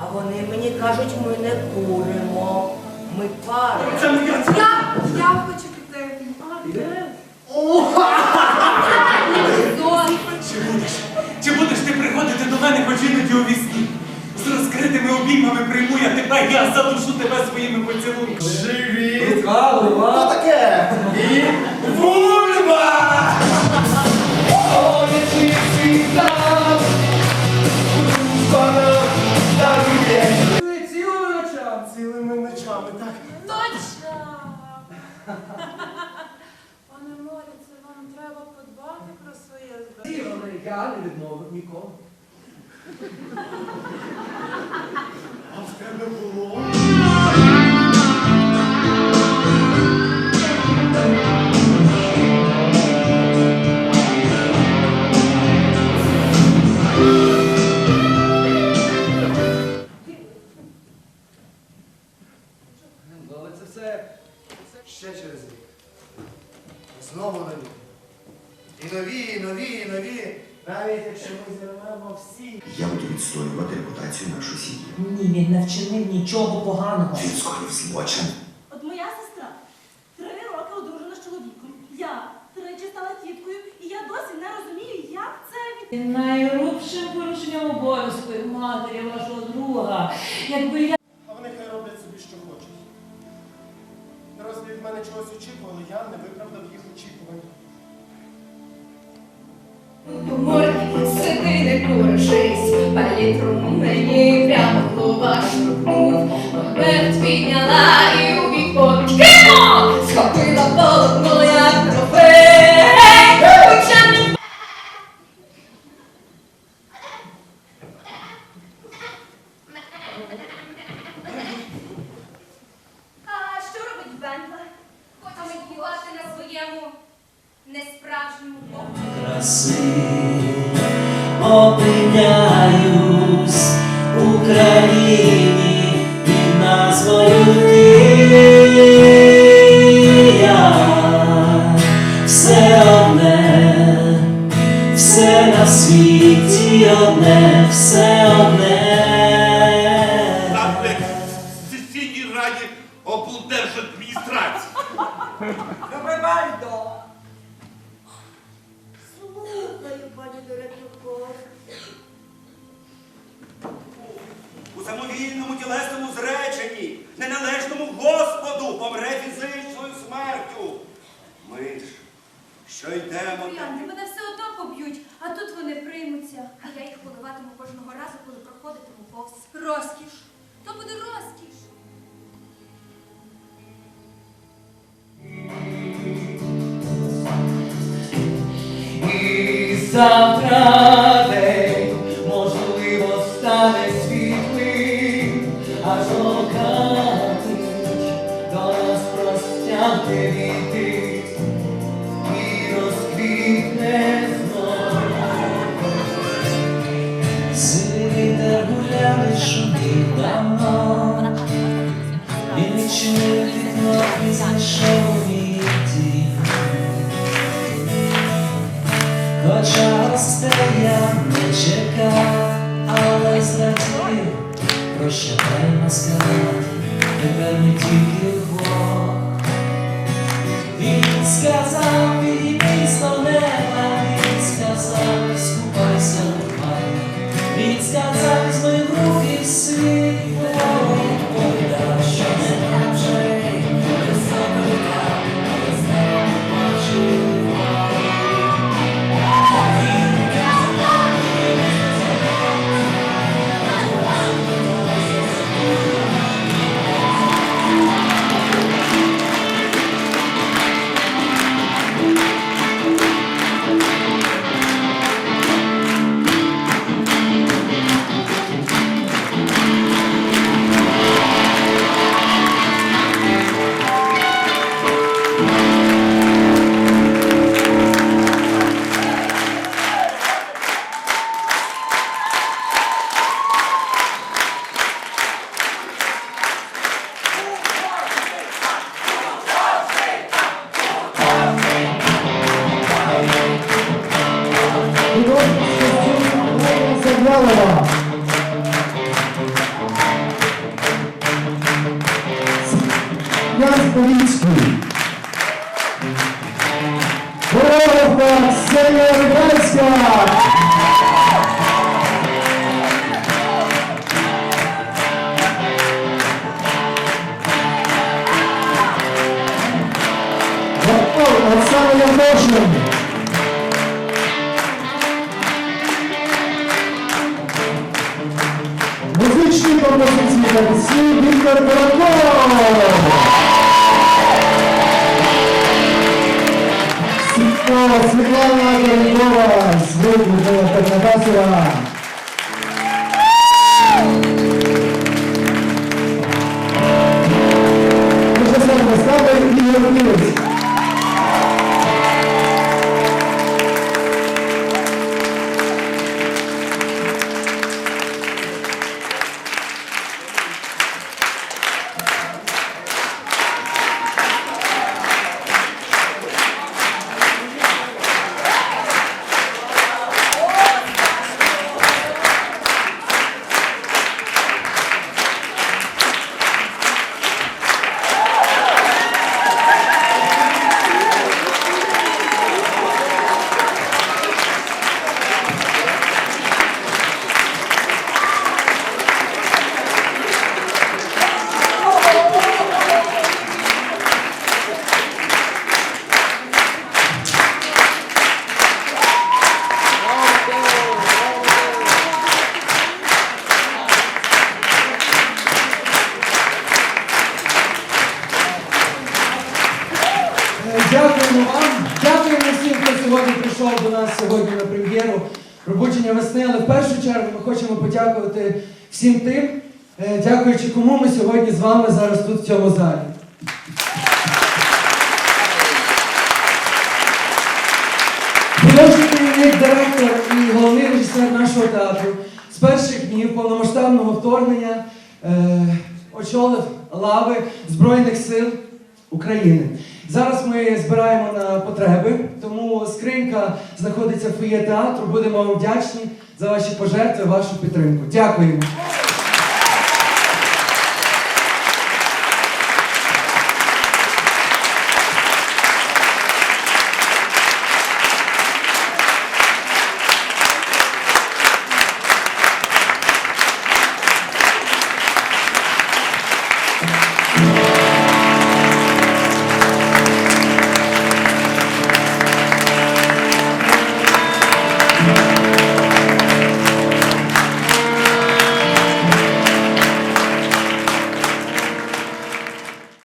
А вони мені кажуть, ми не куримо. Ми паримо. Це моя це. Я, я хочу піти. А, де? Зон. Чи будеш? Чи будеш ти приходити до мене хоч іноді у вісні? З розкритими обіймами прийму я тебе, я задушу тебе своїми поцілунками. Цілими так. Точно. Пане Морі, це вам треба подбати про своє здоров'я. Я не відмовив нікому. А в тебе було? Ще через рік. Знову нові. І нові, і нові, і нові. Навіть якщо ми зірвемо всі. Я буду відстоювати репутацію нашої сім'ї. Ні, він не вчинив нічого поганого. Він скоїв злочин. От моя сестра три роки одружена з чоловіком. Я тричі стала тіткою, і я досі не розумію, як це від. Найрубшим порушенням обов'язку матері вашого друга. Якби я Сиди, не куришись, палітру мені прямо в лоба штовхнув. Мертв підняла і у бік покинула, схопила полотно, як трофей. Хоча не А що робить Бентла? Хоче медітувати на своєму несправжньому боку. краси опиняюсь в Україні під назвою Кия. Все одне, все на світі одне, все одне. Сесійній раді облдержадміністрації. Габрибальдо! Слухаю, самовільному тілесному зреченні, неналежному Господу помре фізичною смертю. Ми ж, що йдемо. Троянди мене все одно поб'ють, а тут вони приймуться. А я їх поливатиму кожного разу, коли проходитиму повз. Розкіш. То буде розкіш. І завтра день, можливо, стане світлим, гуляли давно, він відчинив вікно і зайшов у мій. Хоча гостей я не чекав, але зрадів, прощавай маскарад, тепер не тільки Бог. Він сказав, до неба, Заповітський. Хореографка Ксенія Рибальська. Вокал Оксана Світлана Королькова, звук Михайла Тернопасова. Дуже саме вистави Ігор Мілець. Весни. Але в першу чергу ми хочемо подякувати всім тим, е, дякуючи кому ми сьогодні з вами зараз тут в цьому залі. Художній директор і головний режисер нашого театру з перших днів повномасштабного вторгнення е, очолив лави Збройних сил України. Зараз ми збираємо на потреби, тому скринька знаходиться фоє театру. Будемо вам вдячні за ваші пожертви, вашу підтримку. Дякуємо.